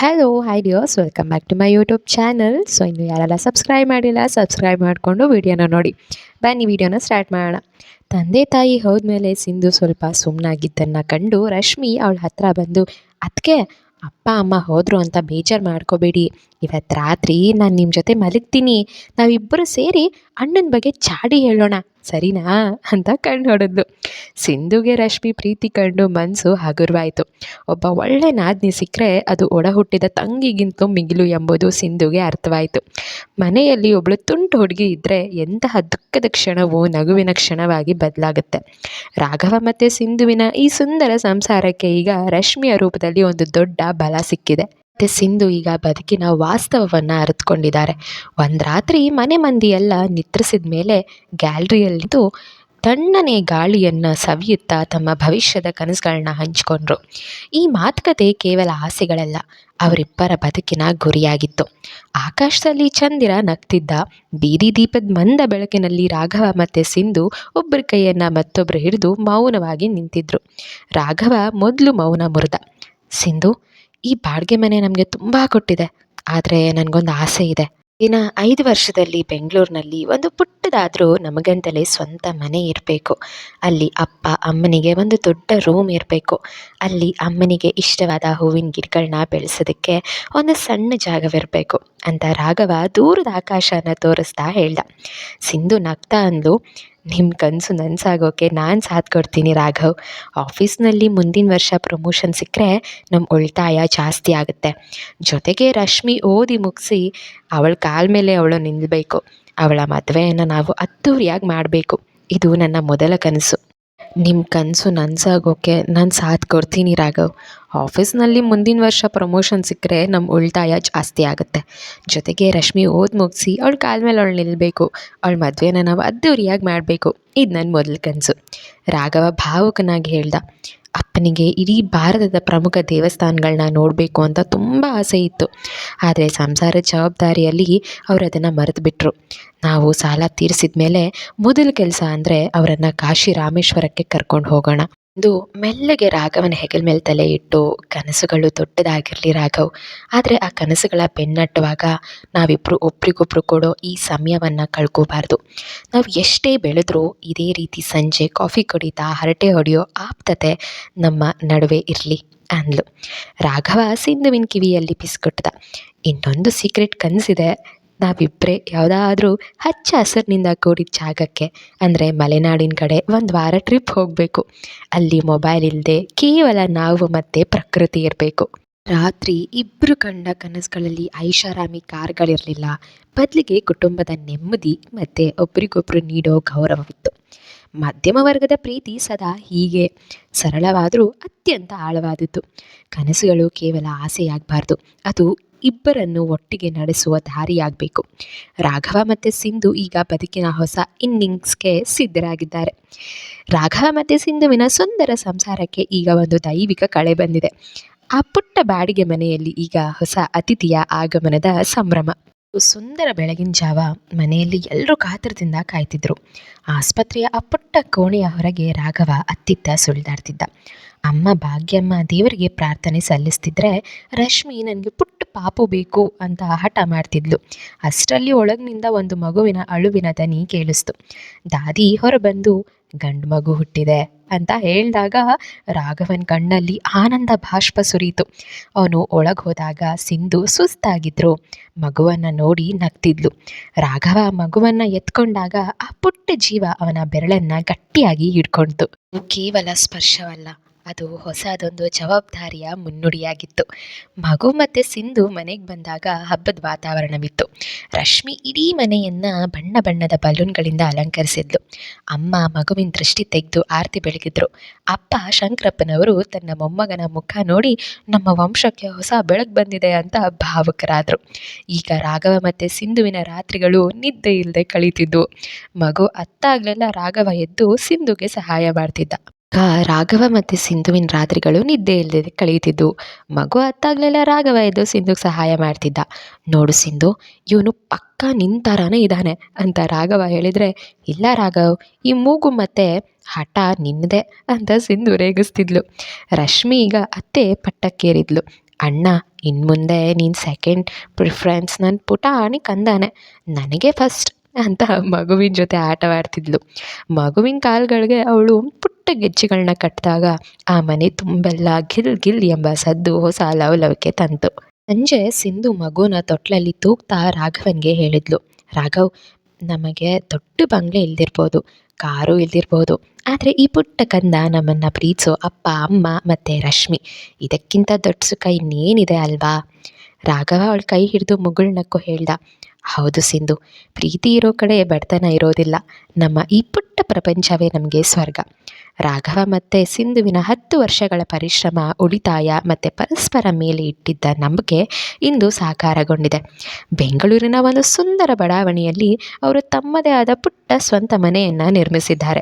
Hello hi dears welcome back to my YouTube channel so ಇನ್ನು ಯಾರೆಲ್ಲ subscribe ಮಾಡಿಲ್ಲ subscribe ಮಾಡಿಕೊಂಡು ವಿಡಿಯೋನ ನೋಡಿ. ಬನ್ನಿ ವಿಡಿಯೋನ ಸ್ಟಾರ್ಟ್ ಮಾಡೋಣ. ತಂದೆ ತಾಯಿ ಹೋದ್ಮೇಲೆ ಸಿಂಧು ಸ್ವಲ್ಪ ಸುಮ್ಮನಾಗಿದ್ದನ್ನು ಕಂಡು ರಶ್ಮಿ ಅವಳ ಹತ್ರ ಬಂದು ಅದಕ್ಕೆ ಅಪ್ಪ, ಅಮ್ಮ ಹೋದರು ಅಂತ ಬೇಜಾರು ಮಾಡ್ಕೋಬೇಡಿ. ಇವತ್ತು ರಾತ್ರಿ ನಾನು ನಿಮ್ಮ ಜೊತೆ ಮಲಗ್ತೀನಿ. ನಾವಿಬ್ಬರು ಸೇರಿ ಅಣ್ಣನ ಬಗ್ಗೆ ಚಾಡಿ ಹೇಳೋಣ, ಸರಿನಾ? ಅಂತ ಕಣ್ಣು ಹೊಡೆದ್ಲು. ಸಿಂಧುಗೆ ರಶ್ಮಿ ಪ್ರೀತಿ ಕಂಡು ಮನಸ್ಸು ಹಗುರವಾಯಿತು. ಒಬ್ಬ ಒಳ್ಳೆ ನಾದ್ನಿ ಸಿಕ್ಕರೆ ಅದು ಒಡ ಹುಟ್ಟಿದ ಮಿಗಿಲು ಎಂಬುದು ಸಿಂಧುಗೆ ಅರ್ಥವಾಯಿತು. ಮನೆಯಲ್ಲಿ ಒಬ್ಬಳು ತುಂಟು ಹುಡುಗಿ ಇದ್ದರೆ ಎಂತಹ ದುಃಖದ ಕ್ಷಣವು ನಗುವಿನ ಕ್ಷಣವಾಗಿ ಬದಲಾಗುತ್ತೆ. ರಾಘವ ಮತ್ತು ಸಿಂಧುವಿನ ಈ ಸುಂದರ ಸಂಸಾರಕ್ಕೆ ಈಗ ರಶ್ಮಿಯ ರೂಪದಲ್ಲಿ ಒಂದು ದೊಡ್ಡ ಬಲ ಸಿಕ್ಕಿದೆ. ಮತ್ತು ಸಿಂಧು ಈಗ ಬದುಕಿನ ವಾಸ್ತವವನ್ನು ಅರಿತುಕೊಂಡಿದ್ದಾರೆ. ಒಂದು ರಾತ್ರಿ ಮನೆ ಮಂದಿಯೆಲ್ಲ ನಿದ್ರಿಸಿದ ಮೇಲೆ ಗ್ಯಾಲ್ರಿಯಲ್ಲಿದ್ದು ತಣ್ಣನೆ ಗಾಳಿಯನ್ನು ಸವಿಯುತ್ತಾ ತಮ್ಮ ಭವಿಷ್ಯದ ಕನಸುಗಳನ್ನ ಹಂಚಿಕೊಂಡ್ರು. ಈ ಮಾತುಕತೆ ಕೇವಲ ಆಸೆಗಳಲ್ಲ, ಅವರಿಬ್ಬರ ಬದುಕಿನ ಗುರಿಯಾಗಿತ್ತು. ಆಕಾಶದಲ್ಲಿ ಚಂದಿರ ನಗ್ತಿದ್ದ, ಬೀದಿ ದೀಪದ ಮಂದ ಬೆಳಕಿನಲ್ಲಿ ರಾಘವ ಮತ್ತು ಸಿಂಧು ಒಬ್ಬರ ಕೈಯನ್ನು ಮತ್ತೊಬ್ಬರು ಹಿಡಿದು ಮೌನವಾಗಿ ನಿಂತಿದ್ರು. ರಾಘವ ಮೊದಲು ಮೌನ ಮುರಿದ, ಸಿಂಧು ಈ ಬಾಡಿಗೆ ಮನೆ ನಮಗೆ ತುಂಬ ಕೊಟ್ಟಿದೆ. ಆದರೆ ನನಗೊಂದು ಆಸೆ ಇದೆ. ಇನ್ನು ಐದು ವರ್ಷದಲ್ಲಿ ಬೆಂಗಳೂರಿನಲ್ಲಿ ಒಂದು ಪುಟ್ಟದಾದರೂ ನಮಗಂತಲೇ ಸ್ವಂತ ಮನೆ ಇರಬೇಕು. ಅಲ್ಲಿ ಅಪ್ಪ ಅಮ್ಮನಿಗೆ ಒಂದು ದೊಡ್ಡ ರೂಮ್ ಇರಬೇಕು. ಅಲ್ಲಿ ಅಮ್ಮನಿಗೆ ಇಷ್ಟವಾದ ಹೂವಿನ ಗಿಡಗಳನ್ನ ಬೆಳೆಸೋದಕ್ಕೆ ಒಂದು ಸಣ್ಣ ಜಾಗವಿರಬೇಕು ಅಂತ ರಾಘವ ದೂರದ ಆಕಾಶನ ತೋರಿಸ್ತಾ ಹೇಳ್ದ. ಸಿಂಧು ನಗ್ತಾ ಅಂದ್ಲು ನಿಮ್ಮ ಕನಸು ನನಸಾಗೋಕೆ ನಾನು ಸಾಥ್ ಕೊಡ್ತೀನಿ ರಾಘವ್. ಆಫೀಸ್ನಲ್ಲಿ ಮುಂದಿನ ವರ್ಷ ಪ್ರಮೋಷನ್ ಸಿಕ್ಕರೆ ನಮ್ಮ ಉಳಿತಾಯ ಜಾಸ್ತಿ ಆಗುತ್ತೆ. ಜೊತೆಗೆ ರಶ್ಮಿ ಓದಿ ಮುಗಿಸಿ ಅವಳ ಕಾಲ ಮೇಲೆ ಅವಳು ನಿಲ್ಲಬೇಕು ಅವಳ ಮದುವೆಯನ್ನು ನಾವು ಅದ್ದೂರಿಯಾಗಿ ಮಾಡಬೇಕು. ಇದು ನನ್ನ ಮೊದಲ ಕನಸು. ನಿಮ್ಮ ಕನಸು ನನಸಾಗೋಕೆ ನಾನು ಸಾಥ್ ಕೊಡ್ತೀನಿ ರಾಘವ್. ಆಫೀಸ್ನಲ್ಲಿ ಮುಂದಿನ ವರ್ಷ ಪ್ರಮೋಷನ್ ಸಿಕ್ಕರೆ ನಮ್ಮ ಉಳಿತಾಯ ಜಾಸ್ತಿ ಆಗುತ್ತೆ. ಜೊತೆಗೆ ರಶ್ಮಿ ಓದ್ ಮುಗಿಸಿ ಅವಳ ಕಾಲ ಮೇಲೆ ಅವಳು ನಿಲ್ಲಬೇಕು ಅವಳ ಮದುವೆನ ನಾವು ಅದ್ದೂರಿಯಾಗಿ ಮಾಡಬೇಕು. ಇದು ನನ್ನ ಮೊದಲ ಕನಸು. ರಾಘವ ಭಾವುಕನಾಗಿ ಹೇಳ್ದ ಅಪ್ಪನಿಗೆ ಇಡೀ ಭಾರತದ ಪ್ರಮುಖ ದೇವಸ್ಥಾನಗಳನ್ನ ನೋಡಬೇಕು ಅಂತ ತುಂಬ ಆಸೆ ಇತ್ತು. ಆದರೆ ಸಂಸಾರ ಜವಾಬ್ದಾರಿಯಲ್ಲಿ ಅವರು ಅದನ್ನು ಮರೆತುಬಿಟ್ರು ನಾವು ಸಾಲ ತೀರಿಸಿದ ಮೇಲೆ ಮೊದಲ ಕೆಲಸ ಅಂದರೆ ಅವರನ್ನು ಕಾಶಿ ರಾಮೇಶ್ವರಕ್ಕೆ ಕರ್ಕೊಂಡು ಹೋಗೋಣ. ಎಂದು ಮೆಲ್ಲಗೆ ರಾಘವನ ಹೆಗಲ ಮೇಲೆ ತಲೆ ಇಟ್ಟು ಕನಸುಗಳು ದೊಡ್ಡದಾಗಿರಲಿ ರಾಘವ್. ಆದರೆ ಆ ಕನಸುಗಳ ಬೆನ್ನಟ್ಟುವಾಗ ನಾವಿಬ್ಬರು ಒಬ್ರಿಗೊಬ್ರು ಕೊಡೋ ಈ ಸಮಯವನ್ನು ಕಳ್ಕೋಬಾರ್ದು. ನಾವು ಎಷ್ಟೇ ಬೆಳೆದ್ರೂ ಇದೇ ರೀತಿ ಸಂಜೆ ಕಾಫಿ ಕುಡಿತಾ ಹರಟೆ ಹೊಡೆಯೋ ಆಪ್ತತೆ ನಮ್ಮ ನಡುವೆ ಇರಲಿ ಅಂದ್ಲು. ರಾಘವ ಸಿಂಧುವಿನ ಕಿವಿಯಲ್ಲಿ ಪಿಸ್ಕೊಟ್ದ ಇನ್ನೊಂದು ಸೀಕ್ರೆಟ್ ಕನಸಿದೆ. ನಾವಿಬ್ಬರೇ ಯಾವುದಾದ್ರೂ ಹಚ್ಚ ಹಸಿರಿನಿಂದ ಕೂಡಿದ ಜಾಗಕ್ಕೆ, ಅಂದರೆ ಮಲೆನಾಡಿನ ಕಡೆ ಒಂದು ವಾರ ಟ್ರಿಪ್ ಹೋಗಬೇಕು. ಅಲ್ಲಿ ಮೊಬೈಲ್ ಇಲ್ಲದೆ ಕೇವಲ ನಾವು ಮತ್ತು ಪ್ರಕೃತಿ ಇರಬೇಕು. ರಾತ್ರಿ ಇಬ್ಬರು ಕಂಡ ಕನಸುಗಳಲ್ಲಿ ಐಷಾರಾಮಿ ಕಾರ್ಗಳಿರಲಿಲ್ಲ. ಬದಲಿಗೆ ಕುಟುಂಬದ ನೆಮ್ಮದಿ ಮತ್ತು ಒಬ್ರಿಗೊಬ್ರು ನೀಡೋ ಗೌರವವಿತ್ತು. ಮಧ್ಯಮ ವರ್ಗದ ಪ್ರೀತಿ ಸದಾ ಹೀಗೆ. ಸರಳವಾದರೂ ಅತ್ಯಂತ ಆಳವಾದದ್ದು. ಕನಸುಗಳು ಕೇವಲ ಆಸೆಯಾಗಬಾರ್ದು. ಅದು ಇಬ್ಬರನ್ನು ಒಟ್ಟಿಗೆ ನಡೆಸುವ ದಾರಿಯಾಗಬೇಕು. ರಾಘವ ಮತ್ತು ಸಿಂಧು ಈಗ ಬದುಕಿನ ಹೊಸ ಇನ್ನಿಂಗ್ಸ್ಗೆ ಸಿದ್ಧರಾಗಿದ್ದಾರೆ. ರಾಘವ ಮತ್ತು ಸಿಂಧುವಿನ ಸುಂದರ ಸಂಸಾರಕ್ಕೆ ಈಗ ಒಂದು ದೈವಿಕ ಕಳೆ ಬಂದಿದೆ. ಆ ಪುಟ್ಟ ಬಾಡಿಗೆ ಮನೆಯಲ್ಲಿ ಈಗ ಹೊಸ ಅತಿಥಿಯ ಆಗಮನದ ಸಂಭ್ರಮ. ಸುಂದರ ಬೆಳಗಿನ ಜಾವ ಮನೆಯಲ್ಲಿ ಎಲ್ಲರೂ ಕಾತರದಿಂದ ಕಾಯ್ತಿದ್ರು. ಆಸ್ಪತ್ರೆಯ ಆ ಕೋಣೆಯ ಹೊರಗೆ ರಾಘವ ಅತ್ತಿತ್ತ ಸುಳಿದಾಡ್ತಿದ್ದ. ಅಮ್ಮ ಭಾಗ್ಯಮ್ಮ ದೇವರಿಗೆ ಪ್ರಾರ್ಥನೆ ಸಲ್ಲಿಸ್ತಿದ್ರೆ ರಶ್ಮಿ ನನಗೆ ಪುಟ್ಟ ಪಾಪು ಬೇಕು ಅಂತ ಹಠ ಮಾಡ್ತಿದ್ಲು. ಅಷ್ಟರಲ್ಲಿ ಒಳಗಿನಿಂದ ಒಂದು ಮಗುವಿನ ಅಳುವಿನ ದನಿ ಕೇಳಿಸ್ತು. ದಾದಿ, ಹೊರಬಂದು ಗಂಡು ಮಗು ಹುಟ್ಟಿದೆ ಅಂತ ಹೇಳಿದಾಗ ರಾಘವನ್ ಕಣ್ಣಲ್ಲಿ ಆನಂದ ಬಾಷ್ಪ ಸುರಿಯಿತು. ಅವನು ಒಳಗೆ ಹೋದಾಗ ಸಿಂಧು ಸುಸ್ತಾಗಿದ್ರು. ಮಗುವನ್ನು ನೋಡಿ ನಗ್ತಿದ್ಲು. ರಾಘವ ಮಗುವನ್ನು ಎತ್ಕೊಂಡಾಗ ಆ ಪುಟ್ಟ ಜೀವ ಅವನ ಬೆರಳನ್ನು ಗಟ್ಟಿಯಾಗಿ ಹಿಡ್ಕೊಳ್ತು ಕೇವಲ ಸ್ಪರ್ಶವಲ್ಲ ಅದು ಹೊಸದೊಂದು ಜವಾಬ್ದಾರಿಯ ಮುನ್ನುಡಿಯಾಗಿತ್ತು. ಮಗು ಮತ್ತು ಸಿಂಧು ಮನೆಗೆ ಬಂದಾಗ ಹಬ್ಬದ ವಾತಾವರಣವಿತ್ತು. ರಶ್ಮಿ ಇಡೀ ಮನೆಯನ್ನು ಬಣ್ಣ ಬಣ್ಣದ ಬಲೂನ್ಗಳಿಂದ ಅಲಂಕರಿಸಿದ್ಲು. ಅಮ್ಮ ಮಗುವಿನ ದೃಷ್ಟಿ ತೆಗೆದು ಆರತಿ ಬೆಳಗಿದ್ರು. ಅಪ್ಪ ಶಂಕರಪ್ಪನವರು ತನ್ನ ಮೊಮ್ಮಗನ ಮುಖ ನೋಡಿ, ನಮ್ಮ ವಂಶಕ್ಕೆ ಹೊಸ ಬೆಳಕು ಬಂದಿದೆ ಅಂತ ಭಾವುಕರಾದರು. ಈಗ ರಾಘವ ಮತ್ತು ಸಿಂಧುವಿನ ರಾತ್ರಿಗಳು ನಿದ್ದೆ ಇಲ್ಲದೆ ಕಳೀತಿದ್ವು. ಮಗು ಅತ್ತಾಗಲೆಲ್ಲ ರಾಘವ ಎದ್ದು ಸಿಂಧುಗೆ ಸಹಾಯ ಮಾಡ್ತಿದ್ದ. ರಾಘವ ಮತ್ತು ಸಿಂಧುವಿನ ರಾತ್ರಿಗಳು ನಿದ್ದೆ ಇಲ್ಲದೆ ಕಳೆಯುತ್ತಿದ್ದವು ಮಗು ಅತ್ತಾಗಲೆಲ್ಲ ರಾಘವ ಎದ್ದು ಸಿಂಧುಗೆ ಸಹಾಯ ಮಾಡ್ತಿದ್ದ. ನೋಡು ಸಿಂಧು, ಇವನು ಪಕ್ಕ ನಿನ್ನ ಇದ್ದಾನೆ ಅಂತ ರಾಘವ ಹೇಳಿದರೆ, ಇಲ್ಲ ರಾಘವ್, ಈ ಮೂಗು ಮತ್ತೆ ಹಠ ನಿನ್ನದೇ ಅಂತ ಸಿಂಧು ರೇಗಿಸ್ತಿದ್ಲು. ರಶ್ಮಿ ಈಗ ಅತ್ತೆ ಪಟ್ಟಕ್ಕೇರಿದ್ಲು. ಅಣ್ಣ ಇನ್ನು ಮುಂದೆ ನೀನು ಸೆಕೆಂಡ್ ಪ್ರಿಫ್ರೆನ್ಸ್ ನನ್ನ ಪುಟಾಣಿ ಕಂದಾನೆ. ನನಗೆ ಫಸ್ಟ್ ಅಂತ ಮಗುವಿನ ಜೊತೆ ಆಟವಾಡ್ತಿದ್ಲು. ಮಗುವಿನ ಕಾಲುಗಳಿಗೆ ಅವಳು ಪುಟ್ಟ ಗೆಜ್ಜೆಗಳನ್ನ ಕಟ್ಟಿದಾಗ ಆ ಮನೆ ತುಂಬೆಲ್ಲ ಗಿಲ್ ಗಿಲ್ ಎಂಬ ಸದ್ದು ಹೊಸ ಲವಲವಿಕೆ ತಂತು. ಸಂಜೆ ಸಿಂಧು ಮಗುನ ತೊಟ್ಲಲ್ಲಿ ತೂಗ್ತಾ ರಾಘವನ್ಗೆ ಹೇಳಿದ್ಲು. ರಾಘವ್, ನಮಗೆ ದೊಡ್ಡ ಬಂಗ್ಲೆ ಇಲ್ದಿರ್ಬೋದು, ಕಾರು ಇಲ್ದಿರ್ಬೋದು, ಆದರೆ ಈ ಪುಟ್ಟ ಕಂದ ನಮ್ಮನ್ನು ಪ್ರೀತಿಸೋ ಅಪ್ಪ, ಅಮ್ಮ ಮತ್ತು ರಶ್ಮಿ. ಇದಕ್ಕಿಂತ ದೊಡ್ಡ ಸುಖ ಇನ್ನೇನಿದೆ ಅಲ್ವಾ? ರಾಘವ ಅವಳ ಕೈ ಹಿಡಿದು ಮುಗುಳ್ನಕ್ಕೂ ಹೇಳ್ದ. ಹೌದು ಸಿಂಧು. ಪ್ರೀತಿ ಇರೋ ಕಡೆ ಬಡತನ ಇರೋದಿಲ್ಲ. ನಮ್ಮ ಈ ಪುಟ್ಟ ಪ್ರಪಂಚವೇ ನಮಗೆ ಸ್ವರ್ಗ. ರಾಘವ ಮತ್ತು ಸಿಂಧುವಿನ ಹತ್ತು ವರ್ಷಗಳ ಪರಿಶ್ರಮ, ಉಳಿತಾಯ ಮತ್ತು ಪರಸ್ಪರ ಮೇಲೆ ಇಟ್ಟಿದ್ದ ನಂಬಿಕೆ ಇಂದು ಸಾಕಾರಗೊಂಡಿದೆ. ಬೆಂಗಳೂರಿನ ಒಂದು ಸುಂದರ ಬಡಾವಣೆಯಲ್ಲಿ ಅವರು ತಮ್ಮದೇ ಆದ ಪುಟ್ಟ ಸ್ವಂತ ಮನೆಯನ್ನು ನಿರ್ಮಿಸಿದ್ದಾರೆ.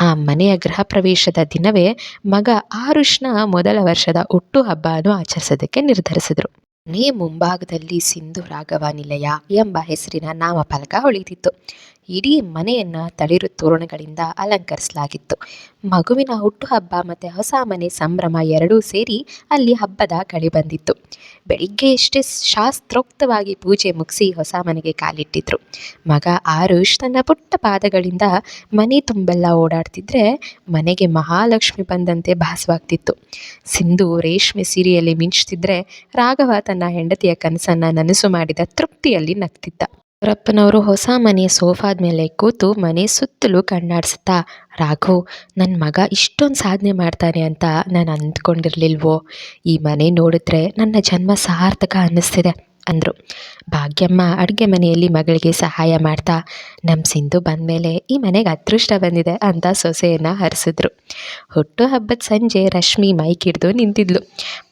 ಆ ಮನೆಯ ಗೃಹ ಪ್ರವೇಶದ ದಿನವೇ ಮಗ ಆರುಷ್ನ ಮೊದಲ ವರ್ಷದ ಹುಟ್ಟುಹಬ್ಬವನ್ನು ಆಚರಿಸೋದಕ್ಕೆ ನಿರ್ಧರಿಸಿದರು. ಮನೆಯ ಮುಂಭಾಗದಲ್ಲಿ ಸಿಂಧು ರಾಘವ ನಿಲಯ ಎಂಬ ಹೆಸರಿನ ನಾಮಫಲಕ ಹೊಳೆದಿತ್ತು ಇಡೀ ಮನೆಯನ್ನು ತಳಿರು ತೋರಣಗಳಿಂದ ಅಲಂಕರಿಸಲಾಗಿತ್ತು. ಮಗುವಿನ ಹುಟ್ಟುಹಬ್ಬ ಮತ್ತು ಹೊಸ ಮನೆ ಸಂಭ್ರಮ ಎರಡೂ ಸೇರಿ ಅಲ್ಲಿ ಹಬ್ಬದ ಕಳಿ ಬಂದಿತ್ತು. ಬೆಳಿಗ್ಗೆ ಎಷ್ಟೇ ಶಾಸ್ತ್ರೋಕ್ತವಾಗಿ ಪೂಜೆ ಮುಗಿಸಿ ಹೊಸ ಮನೆಗೆ ಕಾಲಿಟ್ಟಿದ್ರು. ಮಗ ಆರುಷ್ ತನ್ನ ಪುಟ್ಟ ಪಾದಗಳಿಂದ ಮನೆ ತುಂಬೆಲ್ಲ ಓಡಾಡ್ತಿದ್ರೆ ಮನೆಗೆ ಮಹಾಲಕ್ಷ್ಮಿ ಬಂದಂತೆ ಭಾಸವಾಗ್ತಿತ್ತು. ಸಿಂಧು ರೇಷ್ಮೆ ಸೀರೆಯಲ್ಲಿ ಮಿಂಚ್ತಿದ್ರೆ ರಾಘವ ತನ್ನ ಹೆಂಡತಿಯ ಕನಸನ್ನು ನನಸು ಮಾಡಿದ ತೃಪ್ತಿಯಲ್ಲಿ ನಗ್ತಿದ್ದ. ಅವರಪ್ಪನವರು ಹೊಸ ಮನೆಯ ಸೋಫಾದ ಮೇಲೆ ಕೂತು ಮನೆ ಸುತ್ತಲೂ ಕಣ್ಣಾಡಿಸ್ತಾ ರಾಘು ನನ್ನ ಮಗ ಇಷ್ಟೊಂದು ಸಾಧನೆ ಮಾಡ್ತಾನೆ ಅಂತ ನಾನು ಅಂದ್ಕೊಂಡಿರಲಿಲ್ವೋ? ಈ ಮನೆ ನೋಡಿದ್ರೆ ನನ್ನ ಜನ್ಮ ಸಾರ್ಥಕ ಅನ್ನಿಸ್ತಿದೆ. ಅಂದರು. ಭಾಗ್ಯಮ್ಮ ಅಡುಗೆ ಮನೆಯಲ್ಲಿ ಮಗಳಿಗೆ ಸಹಾಯ ಮಾಡ್ತಾ ನಮ್ಮ ಸಿಂಧು ಬಂದಮೇಲೆ ಈ ಮನೆಗೆ ಅದೃಷ್ಟ ಬಂದಿದೆ ಅಂತ ಸೊಸೆಯನ್ನು ಹರಿಸಿದ್ರು. ಹುಟ್ಟು ಹಬ್ಬದ ಸಂಜೆ ರಶ್ಮಿ ಮೈಕ್ ಹಿಡಿದು ನಿಂತಿದ್ಲು.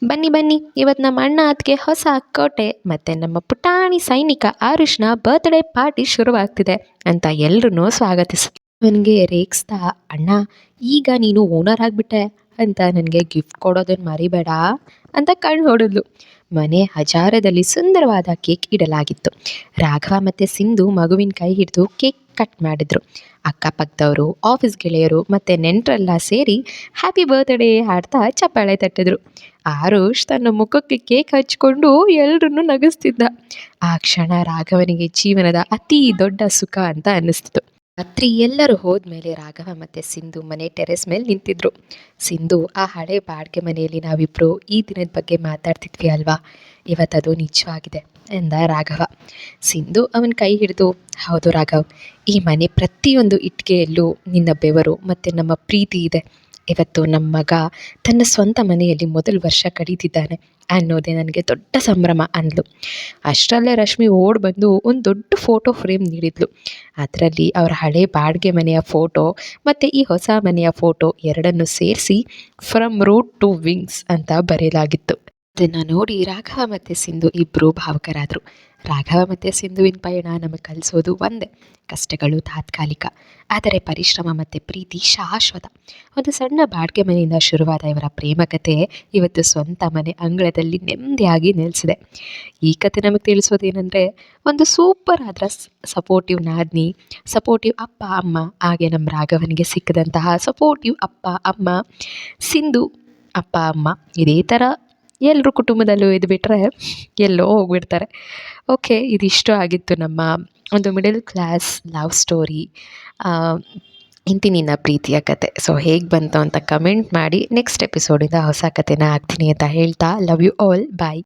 ಬನ್ನಿ ಬನ್ನಿ ಇವತ್ತು ನಮ್ಮ ಅಣ್ಣ ಅದಕ್ಕೆ ಹೊಸ ಕೋಟೆ, ಮತ್ತು ನಮ್ಮ ಪುಟಾಣಿ ಸೈನಿಕ ಆರುಷ್ನ ಬರ್ತ್ಡೇ ಪಾರ್ಟಿ ಶುರುವಾಗ್ತಿದೆ ಅಂತ ಎಲ್ಲರೂ ಸ್ವಾಗತಿಸಿದ್ರು. ಅವನಿಗೆ ರೇಗಿಸ್ತಾ, ಅಣ್ಣ, ಈಗ ನೀನು ಓನರ್ ಆಗಿಬಿಟ್ಟೆ. ಅಂತ ನನಗೆ ಗಿಫ್ಟ್ ಕೊಡೋದನ್ನು ಮರಿಬೇಡ ಅಂತ ಕಣ್ಣು ಹೊಡೆದ್ಲು. ಮನೆ ಹಜಾರದಲ್ಲಿ ಸುಂದರವಾದ ಕೇಕ್ ಇಡಲಾಗಿತ್ತು. ರಾಘವ ಮತ್ತು ಸಿಂಧು ಮಗುವಿನ ಕೈ ಹಿಡಿದು ಕೇಕ್ ಕಟ್ ಮಾಡಿದ್ರು. ಅಕ್ಕಪಕ್ಕದವರು ಆಫೀಸ್ ಗೆಳೆಯರು ಮತ್ತು ನೆಂಟರೆಲ್ಲ ಸೇರಿ ಹ್ಯಾಪಿ ಬರ್ತ್ಡೇ ಹಾಡ್ತಾ ಚಪ್ಪಾಳೆ ತಟ್ಟಿದ್ರು. ಆರುಷ್ ತನ್ನ ಮುಖಕ್ಕೆ ಕೇಕ್ ಹಚ್ಕೊಂಡು ಎಲ್ಲರನ್ನೂ ನಗಿಸ್ತಿದ್ದ. ಆ ಕ್ಷಣ ರಾಘವನಿಗೆ ಜೀವನದ ಅತಿ ದೊಡ್ಡ ಸುಖ ಅಂತ ಅನ್ನಿಸ್ತಿತ್ತು. ರಾತ್ರಿ ಎಲ್ಲರೂ ಹೋದ್ಮೇಲೆ ರಾಘವ ಮತ್ತು ಸಿಂಧು ಮನೆ ಟೆರೆಸ್ ಮೇಲೆ ನಿಂತಿದ್ರು. ಸಿಂಧು, ಆ ಹಳೆ ಬಾಡಿಗೆ ಮನೆಯಲ್ಲಿ ನಾವಿಬ್ಬರು ಈ ದಿನದ ಬಗ್ಗೆ ಮಾತಾಡ್ತಿದ್ವಿ ಅಲ್ವಾ? ಇವತ್ತದು ನಿಜವಾಗಿದೆ ಎಂದ ರಾಘವ. ಸಿಂಧು ಅವನ ಕೈ ಹಿಡಿದು, ಹೌದು ರಾಘವ್, ಈ ಮನೆ ಪ್ರತಿಯೊಂದು ಇಟ್ಟಿಗೆಯಲ್ಲೂ ನಿನ್ನ ಬೆವರು ಮತ್ತು ನಮ್ಮ ಪ್ರೀತಿ ಇದೆ. ಇವತ್ತು ನಮ್ಮ ಮಗ ತನ್ನ ಸ್ವಂತ ಮನೆಯಲ್ಲಿ ಮೊದಲ ವರ್ಷ ಕಡಿತಿದ್ದಾನೆ ಅನ್ನೋದೇ ನನಗೆ ದೊಡ್ಡ ಸಂಭ್ರಮ ಅಂದ್ಲು. ಅಷ್ಟರಲ್ಲೇ ರಶ್ಮಿ ಓಡ್ ಬಂದು ಒಂದು ದೊಡ್ಡ ಫೋಟೋ ಫ್ರೇಮ್ ನೀಡಿದ್ಲು. ಅದರಲ್ಲಿ ಅವರ ಹಳೆ ಬಾಡಿಗೆ ಮನೆಯ ಫೋಟೋ ಮತ್ತು ಈ ಹೊಸ ಮನೆಯ ಫೋಟೋ ಎರಡನ್ನು ಸೇರಿಸಿ ಫ್ರಮ್ ರೂಟ್ ಟು ವಿಂಗ್ಸ್ ಅಂತ ಬರೆಯಲಾಗಿತ್ತು. ಅದನ್ನು ನೋಡಿ ರಾಘವ ಮತ್ತು ಸಿಂಧು ಇಬ್ಬರು ಭಾವುಕರಾದರು. ರಾಘವ ಮತ್ತು ಸಿಂಧುವಿನ ಪಯಣ ನಮಗೆ ಕಲಿಸೋದು ಒಂದೇ. ಕಷ್ಟಗಳು ತಾತ್ಕಾಲಿಕ. ಆದರೆ ಪರಿಶ್ರಮ ಮತ್ತು ಪ್ರೀತಿ ಶಾಶ್ವತ. ಒಂದು ಸಣ್ಣ ಬಾಡಿಗೆ ಮನೆಯಿಂದ ಶುರುವಾದ ಇವರ ಪ್ರೇಮ ಕಥೆ ಇವತ್ತು ಸ್ವಂತ ಮನೆ ಅಂಗಳದಲ್ಲಿ ನೆಮ್ಮದಿಯಾಗಿ ನೆಲೆಸಿದೆ. ಈ ಕತೆ ನಮಗೆ ತಿಳಿಸೋದೇನೆಂದರೆ, ಒಂದು ಸೂಪರ್ ಆದ್ರ ಸಪೋರ್ಟಿವ್ ನಾದ್ನಿ ಸಪೋರ್ಟಿವ್ ಅಪ್ಪ, ಅಮ್ಮ, ಹಾಗೆ ನಮ್ಮ ರಾಘವನಿಗೆ ಸಿಕ್ಕಿದಂತಹ ಸಪೋರ್ಟಿವ್ ಅಪ್ಪ, ಅಮ್ಮ, ಸಿಂಧು, ಅಪ್ಪ, ಅಮ್ಮ, ಇದೇ ಥರ ಎಲ್ಲರ ಕುಟುಂಬದಲ್ಲೂ ಇದು ಬಿಟ್ಟರೆ ಎಲ್ಲೋ ಹೋಗ್ಬಿಡ್ತಾರೆ. ಓಕೆ, ಇದಿಷ್ಟು ಆಗಿತ್ತು ನಮ್ಮ ಒಂದು ಮಿಡಲ್ ಕ್ಲಾಸ್ ಲವ್ ಸ್ಟೋರಿ ಇಂತಿ ನಿನ್ನ ಪ್ರೀತಿಯ ಕತೆ. ಸೊ ಹೇಗೆ ಬಂತು ಅಂತ ಕಮೆಂಟ್ ಮಾಡಿ ನೆಕ್ಸ್ಟ್ ಎಪಿಸೋಡಿಂದ ಹೊಸ ಕತೆನ ಹಾಕ್ತೀನಿ ಅಂತ ಹೇಳ್ತಾ ಲವ್ ಯು ಆಲ್ ಬಾಯ್